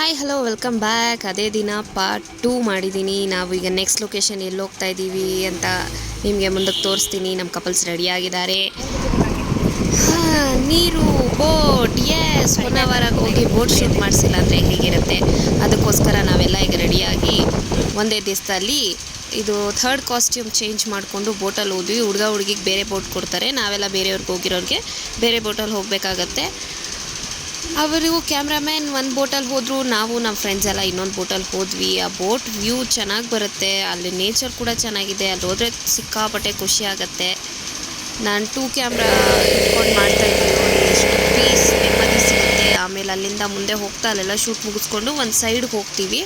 Hi hello welcome back ಅದೇ ದಿನ part two ಮಾಡಿದ್ದೀನಿ ನಾವು ಈಗ ನೆಕ್ಸ್ಟ್ ಲೊಕೇಶನ್ ಎಲ್ಲಿ ಹೋಗ್ತಾ ಇದ್ದೀವಿ ಅಂತ ನಿಮಗೆ ಮುಂದಕ್ಕೆ ತೋರಿಸ್ತೀನಿ. ನಮ್ಮ ಕಪಲ್ಸ್ ರೆಡಿ ಹಾ, ನೀರು ಬೋಟ್ ಎಸ್ ಒನ್ ಹೋಗಿ ಬೋಟ್ ಶೂಟ್ ಮಾಡಿಸಿಲ್ಲ ಅಂದರೆ ಹೇಗಿರುತ್ತೆ? ಅದಕ್ಕೋಸ್ಕರ ನಾವೆಲ್ಲ ಈಗ ರೆಡಿಯಾಗಿ ಒಂದೇ ದಿವಸದಲ್ಲಿ ಇದು ಥರ್ಡ್ ಕಾಸ್ಟ್ಯೂಮ್ ಚೇಂಜ್ ಮಾಡಿಕೊಂಡು ಬೋಟಲ್ಲಿ ಹೋದ್ವಿ. ಹುಡುಗ ಹುಡುಗಿಗೆ ಬೇರೆ ಬೋಟ್ ಕೊಡ್ತಾರೆ. ನಾವೆಲ್ಲ ಬೇರೆಯವ್ರಿಗೆ ಹೋಗಿರೋರಿಗೆ ಬೇರೆ ಬೋಟಲ್ಲಿ ಹೋಗಬೇಕಾಗತ್ತೆ. ಅವರು ಕ್ಯಾಮ್ರಾಮ್ಯಾನ್ ಒಂದು ಬೋಟಲ್ಲಿ ಹೋದರು, ನಾವು ನಮ್ಮ ಫ್ರೆಂಡ್ಸ್ ಎಲ್ಲ ಇನ್ನೊಂದು ಬೋಟಲ್ಲಿ ಹೋದ್ವಿ. ಆ ಬೋಟ್ ವ್ಯೂ ಚೆನ್ನಾಗಿ ಬರುತ್ತೆ. ಅಲ್ಲಿ ನೇಚರ್ ಕೂಡ ಚೆನ್ನಾಗಿದೆ. ಅಲ್ಲಿ ಹೋದರೆ ಸಿಕ್ಕಾಪಟ್ಟೆ ಖುಷಿ ಆಗುತ್ತೆ. ನಾನು ಟೂ ಕ್ಯಾಮ್ರಾ ಇಟ್ಕೊಂಡು ಮಾಡ್ತಾ ಇದ್ದೀನಿ ನೋಡಿ, ಎಷ್ಟು ಪೀಸ್ ನೆಮ್ಮದಿ ಸಿಗುತ್ತೆ. ಆಮೇಲೆ ಅಲ್ಲಿಂದ ಮುಂದೆ ಹೋಗ್ತಾ ಅಲ್ಲೆಲ್ಲ ಶೂಟ್ ಮುಗಿಸ್ಕೊಂಡು ಒಂದು ಸೈಡ್ಗೆ ಹೋಗ್ತೀವಿ.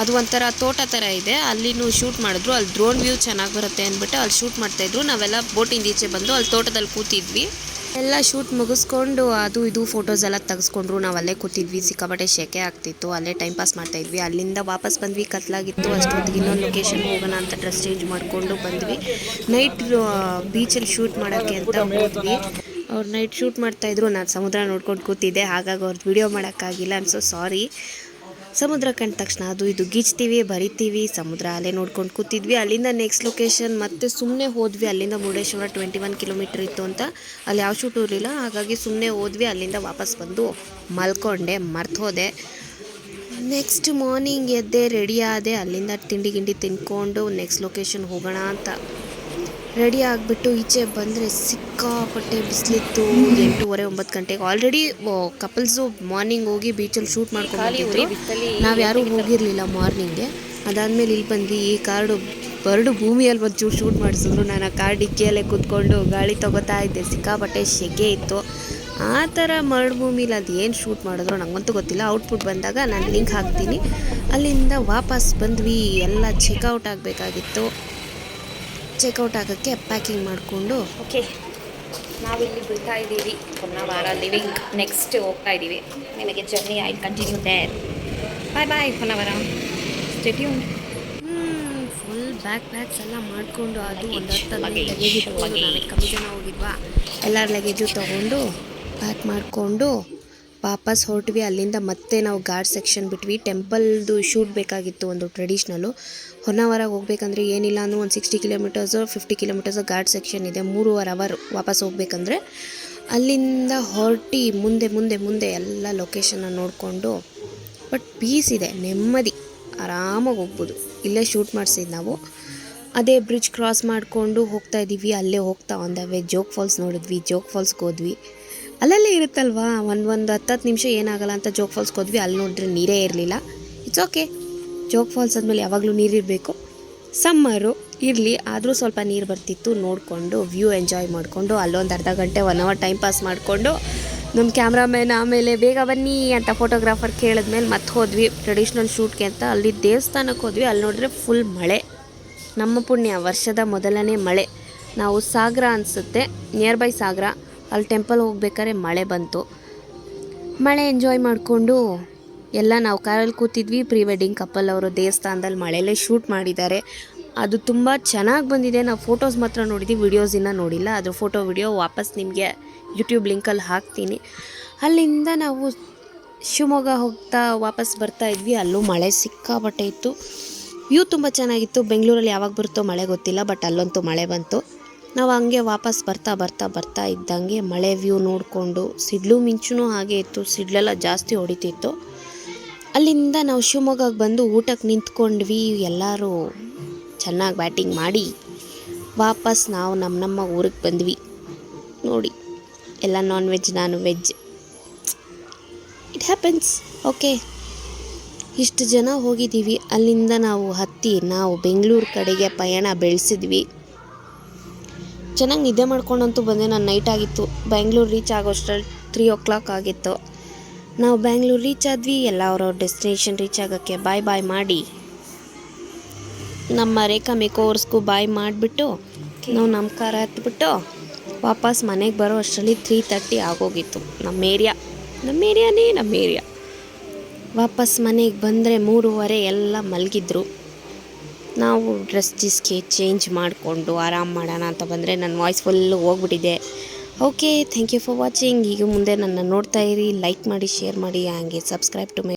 ಅದು ಒಂಥರ ತೋಟ ಥರ ಇದೆ. ಅಲ್ಲಿನೂ ಶೂಟ್ ಮಾಡಿದ್ರು. ಅಲ್ಲಿ ಡ್ರೋನ್ ವ್ಯೂ ಚೆನ್ನಾಗಿ ಬರುತ್ತೆ ಅಂದ್ಬಿಟ್ಟು ಅಲ್ಲಿ ಶೂಟ್ ಮಾಡ್ತಾಯಿದ್ರು ನಾವೆಲ್ಲ ಬೋಟಿಂದ ಈಚೆ ಬಂದು ಅಲ್ಲಿ ತೋಟದಲ್ಲಿ ಕೂತಿದ್ವಿ. ಎಲ್ಲ ಶೂಟ್ ಮುಗಿಸ್ಕೊಂಡು ಅದು ಇದು ಫೋಟೋಸ್ ಎಲ್ಲ ತೆಗೆಸ್ಕೊಂಡ್ರು. ನಾವು ಅಲ್ಲೇ ಕೂತಿದ್ವಿ. ಸಿಕ್ಕಾಪಟ್ಟೆ ಶೆಕೆ ಆಗ್ತಿತ್ತು. ಅಲ್ಲೇ ಟೈಮ್ ಪಾಸ್ ಮಾಡ್ತಾ ಇದ್ವಿ. ಅಲ್ಲಿಂದ ವಾಪಸ್ ಬಂದ್ವಿ. ಕತ್ಲಾಗಿತ್ತು. ಅಷ್ಟೊತ್ತಿಗೆ ಇನ್ನೊಂದು ಲೊಕೇಶನ್ ಹೋಗೋಣ ಅಂತ ಡ್ರೆಸ್ ಚೇಂಜ್ ಮಾಡಿಕೊಂಡು ಬಂದ್ವಿ. ನೈಟ್ ಬೀಚಲ್ಲಿ ಶೂಟ್ ಮಾಡೋಕ್ಕೆ ಅಂತ ಹೋದ್ವಿ. ಅವ್ರು ನೈಟ್ ಶೂಟ್ ಮಾಡ್ತಾಯಿದ್ರು ನಾನು ಸಮುದ್ರ ನೋಡ್ಕೊಂಡು ಕೂತಿದ್ದೆ. ಹಾಗಾಗಿ ಅವ್ರದ್ದು ವಿಡಿಯೋ ಮಾಡೋಕ್ಕಾಗಿಲ್ಲ. ಅನ್ಸೋ ಸಾರಿ ಸಮುದ್ರ ಕಂಡ ತಕ್ಷಣ ಅದು ಇದು ಗೀಚ್ತೀವಿ, ಬರಿತೀವಿ, ಸಮುದ್ರ ಅಲ್ಲೇ ನೋಡ್ಕೊಂಡು ಕೂತಿದ್ವಿ. ಅಲ್ಲಿಂದ ನೆಕ್ಸ್ಟ್ ಲೊಕೇಶನ್ ಮತ್ತೆ ಸುಮ್ಮನೆ ಹೋದ್ವಿ. ಅಲ್ಲಿಂದ ಮುರುಡೇಶ್ವರ ಟ್ವೆಂಟಿ ಒನ್ ಕಿಲೋಮೀಟ್ರ್ ಇತ್ತು ಅಂತ. ಅಲ್ಲಿ ಯಾವ ಶೂಟು ಇರಲಿಲ್ಲ. ಹಾಗಾಗಿ ಸುಮ್ಮನೆ ಹೋದ್ವಿ. ಅಲ್ಲಿಂದ ವಾಪಸ್ ಬಂದು ಮಲ್ಕೊಂಡೆ, ಮರ್ತು ಹೋದೆ. ನೆಕ್ಸ್ಟ್ ಮಾರ್ನಿಂಗ್ ಎದ್ದೆ ರೆಡಿ ಆದೆ. ಅಲ್ಲಿಂದ ತಿಂಡಿ ಗಿಂಡಿ ತಿನ್ಕೊಂಡು ನೆಕ್ಸ್ಟ್ ಲೊಕೇಶನ್ ಹೋಗೋಣ ಅಂತ. ರೆಡಿ ಆಗಿಬಿಟ್ಟು ಈಚೆ ಬಂದರೆ ಸಿಕ್ಕಾಪಟ್ಟೆ ಬಿಸಿಲಿತ್ತು ಎಂಟೂವರೆ ಒಂಬತ್ತು ಗಂಟೆಗೆ. ಆಲ್ರೆಡಿ ಕಪಲ್ಸು ಮಾರ್ನಿಂಗ್ ಹೋಗಿ ಬೀಚಲ್ಲಿ ಶೂಟ್ ಮಾಡ್ಕೊಂಡು ನಾವು ಯಾರೂ ಹೋಗಿರಲಿಲ್ಲ ಮಾರ್ನಿಂಗೆ ಅದಾದಮೇಲೆ ಇಲ್ಲಿ ಬಂದ್ವಿ ಈ ಕಾರ್ಡು ಬರಡು ಭೂಮಿಯಲ್ಲಿ ಒಂದು ಶೂಟ್ ಮಾಡಿಸಿದ್ರು. ನಾನು ಆ ಕಾರ್ ಡಿಕ್ಕಿಯಲ್ಲೇ ಕೂತ್ಕೊಂಡು ಗಾಳಿ ತಗೋತಾ ಇದ್ದೆ. ಸಿಕ್ಕಾಪಟ್ಟೆ ಶೆಗೆ ಇತ್ತು. ಆ ಥರ ಮರಳು ಭೂಮಿಲಿ ಅದು ಏನು ಶೂಟ್ ಮಾಡಿದ್ರು ನಂಗಂತೂ ಗೊತ್ತಿಲ್ಲ. ಔಟ್ಪುಟ್ ಬಂದಾಗ ನಾನು ಲಿಂಕ್ ಹಾಕ್ತೀನಿ. ಅಲ್ಲಿಂದ ವಾಪಸ್ ಬಂದ್ವಿ. ಎಲ್ಲ ಚೆಕ್ಔಟ್ ಆಗಬೇಕಾಗಿತ್ತು. ಚೆಕ್ಔಟ್ ಆಗೋಕ್ಕೆ ಪ್ಯಾಕಿಂಗ್ ಮಾಡಿಕೊಂಡು. ಓಕೆ ನಾವಿಲ್ಲಿ ಬಿಡ್ತಾ ಇದ್ದೀವಿ. ಹೊನ್ನಾವಾರ ಲಿವಿಂಗ್ ನೆಕ್ಸ್ಟ್ ಹೋಗ್ತಾ ಇದ್ದೀವಿ. ನಿಮಗೆ journey I continue there bye bye Honnavara ಸ್ಟೆಟ್ಯೂನ್ full backpacks ಎಲ್ಲ ಮಾಡಿಕೊಂಡು ಅದು ಒಂದು ಹತ್ತು ಲಗೇಜ್ ಇಟ್ಕೊಂಡು luggage. ನಾವೇ ಕಮ್ಮಿ ಜನ ಹೋಗಿದ್ವಾ? ಎಲ್ಲರ ಲಗೇಜು ತೊಗೊಂಡು ಪ್ಯಾಕ್ ಮಾಡಿಕೊಂಡು ವಾಪಸ್ ಹೊರಟ್ವಿ, ಅಲ್ಲಿಂದ ಮತ್ತೆ ನಾವು ಗಾರ್ಡ್ ಸೆಕ್ಷನ್ ಬಿಟ್ವಿ. ಟೆಂಪಲ್ದು ಶೂಟ್ ಬೇಕಾಗಿತ್ತು ಒಂದು ಟ್ರೆಡಿಷ್ನಲ್ಲು. ಹೊನ್ನಾವರಾಗ ಹೋಗ್ಬೇಕಂದ್ರೆ ಏನಿಲ್ಲ ಅಂದರೂ ಒಂದು sixty kilometres fifty kilometres guard section ಇದೆ. ಮೂರುವರೆ ಅವರ್ ವಾಪಸ್ ಹೋಗ್ಬೇಕಂದ್ರೆ ಅಲ್ಲಿಂದ ಹೊರಟಿ ಮುಂದೆ ಮುಂದೆ ಮುಂದೆ ಎಲ್ಲ ಲೊಕೇಶನ್ನ ನೋಡಿಕೊಂಡು ಬಟ್ ಪೀಸ್ ಇದೆ, ನೆಮ್ಮದಿ, ಆರಾಮಾಗಿ ಹೋಗ್ಬೋದು. ಇಲ್ಲೇ ಶೂಟ್ ಮಾಡಿಸಿದ್ದು ನಾವು. ಅದೇ ಬ್ರಿಡ್ಜ್ ಕ್ರಾಸ್ ಮಾಡಿಕೊಂಡು ಹೋಗ್ತಾ ಇದ್ದೀವಿ ಅಲ್ಲೇ ಹೋಗ್ತಾ ಒಂದವೆ ಜೋಗ್ ಫಾಲ್ಸ್ ನೋಡಿದ್ವಿ, ಜೋಗ್ ಫಾಲ್ಸ್ಗೆ ಹೋದ್ವಿ. ಅಲ್ಲಲ್ಲೇ ಇರುತ್ತಲ್ವಾ? ಒಂದು ಒಂದು ಹತ್ತತ್ತು ನಿಮಿಷ ಏನಾಗಲ್ಲ ಅಂತ ಜೋಗ್ ಫಾಲ್ಸ್ಗೆ ಹೋದ್ವಿ, ಅಲ್ಲಿ ನೋಡಿದ್ರೆ ನೀರೇ ಇರಲಿಲ್ಲ. ಇಟ್ಸ್ ಓಕೆ ಜೋಗ್ ಫಾಲ್ಸ್ ಆದಮೇಲೆ ಯಾವಾಗಲೂ ನೀರಿರಬೇಕು. ಸಮ್ಮರು ಇರಲಿ, ಆದರೂ ಸ್ವಲ್ಪ ನೀರು ಬರ್ತಿತ್ತು, ನೋಡಿಕೊಂಡು ವ್ಯೂ ಎಂಜಾಯ್ ಮಾಡಿಕೊಂಡು, ಅಲ್ಲೊಂದು ಅರ್ಧ ಗಂಟೆ ಒನ್ ಅವರ್ ಟೈಮ್ ಪಾಸ್ ಮಾಡಿಕೊಂಡು ನಮ್ಮ ಕ್ಯಾಮ್ರಾಮ್ಯಾನ್ ಆಮೇಲೆ ಬೇಗ ಬನ್ನಿ ಅಂತ ಫೋಟೋಗ್ರಾಫರ್ ಕೇಳಿದ್ಮೇಲೆ ಮತ್ತೆ ಹೋದ್ವಿ. ಟ್ರೆಡಿಷ್ನಲ್ ಶೂಟ್ಗೆ ಅಂತ ಅಲ್ಲಿ ದೇವಸ್ಥಾನಕ್ಕೆ ಹೋದ್ವಿ, ಅಲ್ಲಿ ನೋಡಿದ್ರೆ ಫುಲ್ ಮಳೆ. ನಮ್ಮ ಪುಣ್ಯ, ವರ್ಷದ ಮೊದಲನೇ ಮಳೆ. ನಾವು ಸಾಗರ ಅನಿಸುತ್ತೆ ನಿಯರ್ ಬೈ ಸಾಗರ. ಅಲ್ಲಿ ಟೆಂಪಲ್ ಹೋಗ್ಬೇಕಾದ್ರೆ ಮಳೆ ಬಂತು. ಮಳೆ ಎಂಜಾಯ್ ಮಾಡಿಕೊಂಡು ಎಲ್ಲ ನಾವು ಕಾರಲ್ಲಿ ಕೂತಿದ್ವಿ. ಪ್ರೀ ವೆಡ್ಡಿಂಗ್ ಕಪಲ್ ಅವರು ದೇವಸ್ಥಾನದಲ್ಲಿ ಮಳೆಯಲ್ಲೇ ಶೂಟ್ ಮಾಡಿದ್ದಾರೆ. ಅದು ತುಂಬ ಚೆನ್ನಾಗಿ ಬಂದಿದೆ. ನಾವು ಫೋಟೋಸ್ ಮಾತ್ರ ನೋಡಿದ್ವಿ ವಿಡಿಯೋಸ್ ಇನ್ನೂ ನೋಡಿಲ್ಲ. ಅದ್ರ ಫೋಟೋ ವಿಡಿಯೋ ವಾಪಸ್ ನಿಮಗೆ ಯೂಟ್ಯೂಬ್ ಲಿಂಕಲ್ಲಿ ಹಾಕ್ತೀನಿ. ಅಲ್ಲಿಂದ ನಾವು ಶಿವಮೊಗ್ಗ ಹೋಗ್ತಾ ವಾಪಸ್ ಬರ್ತಾ ಇದ್ವಿ. ಅಲ್ಲೂ ಮಳೆ ಸಿಕ್ಕಾಪಟ್ಟೆ ಇತ್ತು. ವ್ಯೂ ತುಂಬ ಚೆನ್ನಾಗಿತ್ತು. ಬೆಂಗಳೂರಲ್ಲಿ ಯಾವಾಗ ಬರುತ್ತೋ ಮಳೆ ಗೊತ್ತಿಲ್ಲ ಬಟ್ ಅಲ್ಲಂತೂ ಮಳೆ ಬಂತು. ನಾವು ಹಂಗೆ ವಾಪಸ್ ಬರ್ತಾ ಬರ್ತಾ ಬರ್ತಾ ಇದ್ದಂಗೆ ಮಳೆ ವ್ಯೂ ನೋಡಿಕೊಂಡು ಸಿಡ್ಲು ಮಿಂಚುನೂ ಹಾಗೆ ಇತ್ತು, ಸಿಡ್ಲೆಲ್ಲ ಜಾಸ್ತಿ ಹೊಡಿತಿತ್ತು. ಅಲ್ಲಿಂದ ನಾವು ಶಿವಮೊಗ್ಗಕ್ಕೆ ಬಂದು ಊಟಕ್ಕೆ ನಿಂತ್ಕೊಂಡ್ವಿ, ಎಲ್ಲರೂ ಚೆನ್ನಾಗಿ ಬ್ಯಾಟಿಂಗ್ ಮಾಡಿ ವಾಪಸ್ ನಾವು ನಮ್ಮ ನಮ್ಮ ಊರಿಗೆ ಬಂದ್ವಿ. ನೋಡಿ, ಎಲ್ಲ ನಾನ್ ವೆಜ್ ನಾನು ವೆಜ್ ಇಟ್ ಹ್ಯಾಪನ್ಸ್ ಓಕೆ ಇಷ್ಟು ಜನ ಹೋಗಿದ್ದೀವಿ, ಅಲ್ಲಿಂದ ನಾವು ಹತ್ತಿ, ನಾವು ಬೆಂಗಳೂರು ಕಡೆಗೆ ಪಯಣ ಬೆಳೆಸಿದ್ವಿ. ಚೆನ್ನಾಗಿ ನಿದ್ದೆ ಮಾಡ್ಕೊಂಡಂತೂ ಬಂದೆ. ನಾನು ನೈಟ್ ಆಗಿತ್ತು. ಬ್ಯಾಂಗ್ಳೂರು ರೀಚ್ ಆಗೋಷ್ಟ್ರಲ್ಲಿ ತ್ರೀ ಓ ಕ್ಲಾಕ್ ಆಗಿತ್ತು. ನಾವು ಬ್ಯಾಂಗ್ಳೂರು ರೀಚ್ ಆದ್ವಿ. ಎಲ್ಲ ಅವ್ರವ್ರ ಡೆಸ್ಟಿನೇಷನ್ ರೀಚ್ ಆಗೋಕ್ಕೆ ಬಾಯ್ ಬಾಯ್ ಮಾಡಿ. ನಮ್ಮ ರೇಖಾ ಮೇಕೋವರ್ಸ್ಗೂ ಬಾಯ್ ಮಾಡಿಬಿಟ್ಟು, ನಾವು ನಮ್ಮ ಕಾರ ಹತ್ಬಿಟ್ಟು ವಾಪಸ್ ಮನೆಗೆ ಬರೋ ಅಷ್ಟರಲ್ಲಿ ತ್ರೀ ತರ್ಟಿ ಆಗೋಗಿತ್ತು. ನಮ್ಮ ಏರಿಯಾ ನಮ್ಮ ಏರಿಯಾನೇ ನಮ್ಮ ಏರಿಯಾ ವಾಪಸ್ ಮನೆಗೆ ಬಂದರೆ ಮೂರುವರೆ ಎಲ್ಲ ಮಲಗಿದ್ರು. ನಾವು ಡ್ರೆಸ್ ಜಿಸ್ಗೆ ಚೇಂಜ್ ಮಾಡಿಕೊಂಡು ಆರಾಮ್ ಮಾಡೋಣ ಅಂತ ಬಂದರೆ ನನ್ನ ವಾಯ್ಸ್ ಫುಲ್ಲು ಹೋಗ್ಬಿಟ್ಟಿದೆ. Okay thank you for watching ಈಗ ಮುಂದೆ ನನ್ನ ನೋಡ್ತಾ ಇರಿ ಲೈಕ್ ಮಾಡಿ ಶೇರ್ ಮಾಡಿ, ಹಾಗೆ ಸಬ್ಸ್ಕ್ರೈಬ್ ಟು ಮೈ